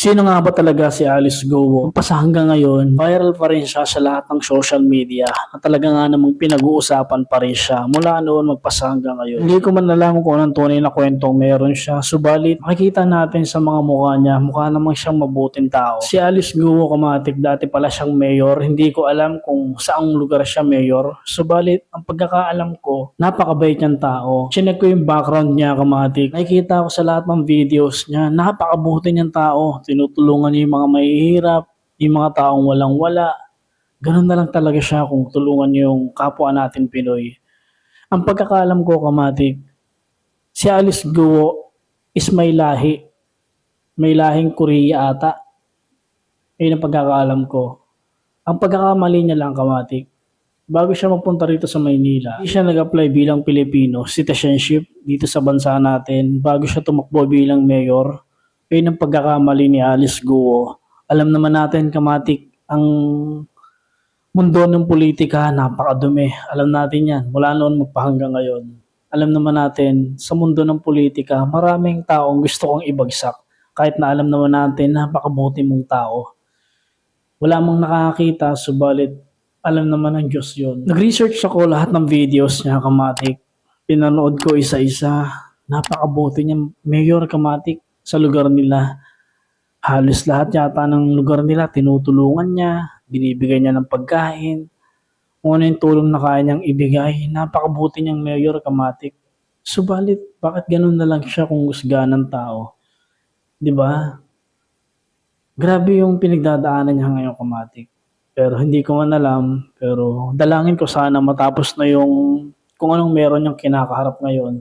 Sino nga ba talaga si Alice Gowo? Pa sa hanggang ngayon, viral pa rin siya sa lahat ng social media na talaga nga namang pinag-uusapan pa rin siya mula noon magpasa hanggang ngayon. Hindi ko man alam kung anong tunay na kwentong meron siya. Subalit, makikita natin sa mga mukha niya, mukha namang siyang mabuting tao. Si Alice Gowo Kamatik, dati pala siyang mayor. Hindi ko alam kung saang lugar siya mayor. Subalit, ang pagkakaalam ko, napakabait niyang tao. Chinek ko yung background niya Kamatik. Nakikita ko sa lahat ng videos niya, napakabuti niyang tao. Tinutulungan niya yung mga mahihirap, yung mga taong walang-wala. Ganun na lang talaga siya kung tulungan yung kapwa natin Pinoy. Ang pagkakaalam ko, Kamatik, si Alice Guo is may lahi. May lahing Korea ata. Ayun ang pagkakaalam ko. Ang pagkakamali niya lang, Kamatik, bago siya mapunta rito sa Maynila, hindi siya nag-apply bilang Pilipino, citizenship dito sa bansa natin, bago siya tumakbo bilang mayor. Ayun ang pagkakamali ni Alice Guo. Alam naman natin, Kamatik, ang mundo ng politika, napakadumi. Alam natin yan, mula noon magpahanggang ngayon. Alam naman natin, sa mundo ng politika, maraming taong gusto kong ibagsak. Kahit na alam naman natin, napakabuti mong tao. Wala mang nakakita, subalit alam naman ng Diyos yun. Nag-research ako lahat ng videos niya, Kamatik. Pinanood ko isa-isa. Napakabuti niya. Mayor Kamatik sa lugar nila. Halos lahat yata ng lugar nila, tinutulungan niya, binibigay niya ng pagkain, ano yung tulong na kaya niyang ibigay. Napakabuti niyang mayor, Kamatik. Subalit, bakit ganun na lang siya kung husga ng tao? Ba? Grabe yung pinagdadaanan niya ngayon, Kamatik. Pero hindi ko man alam, pero dalangin ko sana matapos na yung kung anong meron niyang kinakaharap ngayon.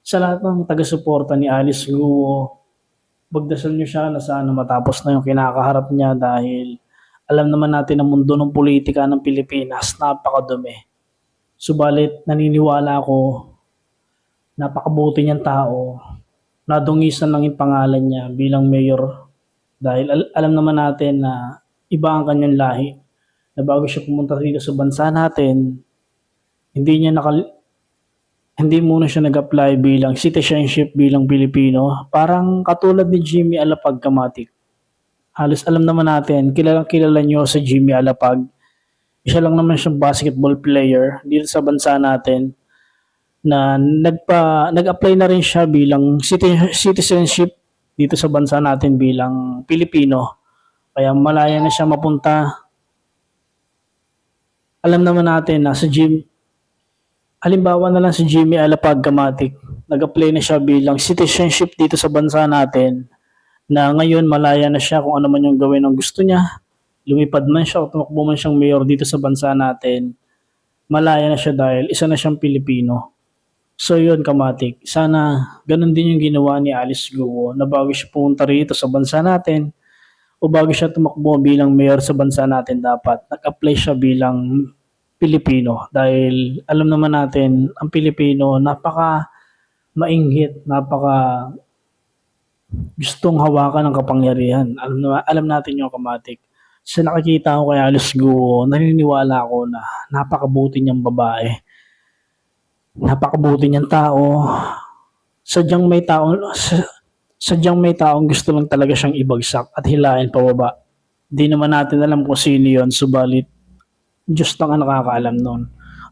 Sa lahat ng taga-suporta ni Alice Guo, magdasal niyo siya na sana matapos na yung kinakaharap niya dahil alam naman natin ang mundo ng politika ng Pilipinas, napakadumi. Subalit, naniniwala ako, napakabuti niyang tao, nadungisan lang yung pangalan niya bilang mayor. Dahil al- alam naman natin na iba ang kanyang lahi. Na bago siya pumunta dito sa bansa natin, hindi niya nakal hindi muna siya nag-apply bilang citizenship bilang Pilipino. Parang katulad ni Jimmy Alapag Kamatik. Halos alam naman natin, kilala kilala niyo sa Jimmy Alapag. Isa lang naman siyang basketball player dito sa bansa natin na nagpa nag-apply na rin siya bilang citi- citizenship dito sa bansa natin bilang Pilipino. Kaya malaya na siya mapunta. Alam naman natin na sa gym, halimbawa na lang si Jimmy Alapag Kamatik, nag-apply na siya bilang citizenship dito sa bansa natin na ngayon malaya na siya kung ano man yung gawin ng gusto niya. Lumipad man siya o tumakbo man siyang mayor dito sa bansa natin, malaya na siya dahil isa na siyang Pilipino. So yun, Kamatik. Sana ganun din yung ginawa ni Alice Guo na bago siya pumunta rito sa bansa natin o bago siya tumakbo bilang mayor sa bansa natin dapat nag-apply siya bilang Pilipino dahil alam naman natin ang Pilipino napaka mainggit, napaka gustong hawakan ng kapangyarihan. Alam, na, alam natin yung kamatik. Sa nakikita ko kay Alice Guo, naniniwala ako na napakabuti niyang babae. Napakabuti niyang tao. Sadyang may tao, sa- sadyang may taong gusto lang talaga siyang ibagsak at hilahin pababa. Di naman natin alam kung sino yun, subalit Diyos lang ang nakakaalam nun.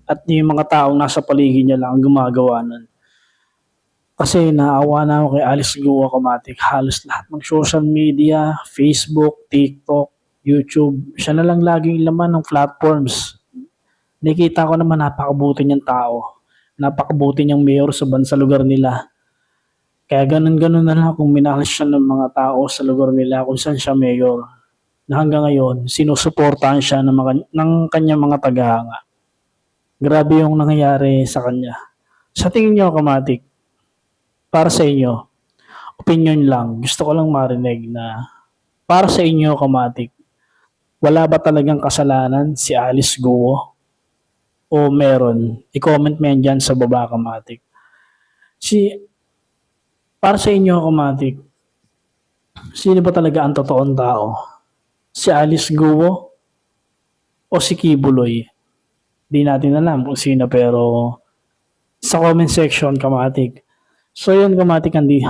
At yung mga taong nasa paligid niya lang ang gumagawa nun. Kasi naawa na ako kay Alice Guo Kamatik. Halos lahat ng social media, Facebook, TikTok, YouTube, siya na lang laging laman ng platforms. Nakita ko naman napakabuti niyang tao. Napakabuti niyang mayor sa bansa lugar nila. Kaya ganun-ganun na lang kung minahal siya ng mga tao sa lugar nila kung saan siya mayor. Na hanggang ngayon, sinusuportahan siya ng, mga, ng kanyang mga tagahanga. Grabe yung nangyayari sa kanya. Sa tingin niyo, Kamatik, para sa inyo, opinion lang, gusto ko lang marinig na para sa inyo, Kamatik, wala ba talagang kasalanan si Alice Guo? O meron? I-comment mo yan dyan sa baba, Kamatik. Si, para sa inyo, Kamatik, sino ba talaga ang totoong tao? Si Alice Guo o si Kibuloy? Di natin alam kung sino pero sa comment section, Kamatik. So yun, Kamatik, hindi.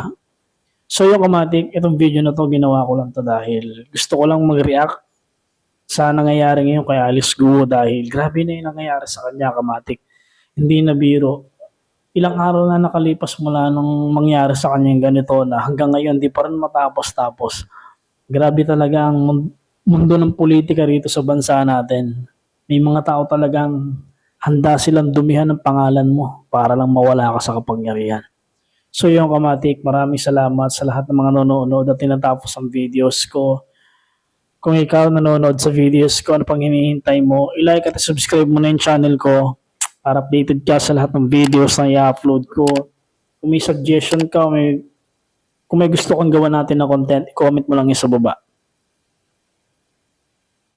So yung kamatik, itong video na to ginawa ko lang to dahil gusto ko lang mag-react sa nangyayari ngayon kay Alice Guo dahil grabe na yung nangyayari sa kanya kamatik. Hindi na biro. Ilang araw na nakalipas mula nung mangyari sa kanya ganito na hanggang ngayon di pa rin matapos-tapos. Grabe talaga ang mundo ng politika rito sa bansa natin. May mga tao talagang handa silang dumihan ng pangalan mo para lang mawala ka sa kapangyarihan. So yung kamatik, maraming salamat sa lahat ng mga nanonood at tinatapos ang videos ko. Kung ikaw nanonood sa videos ko, ano pang hinihintay mo, ilike at subscribe mo na yung channel ko para updated ka sa lahat ng videos na i-upload ko. Kung may suggestion ka, may, kung may gusto kang gawa natin na content, comment mo lang yun sa baba.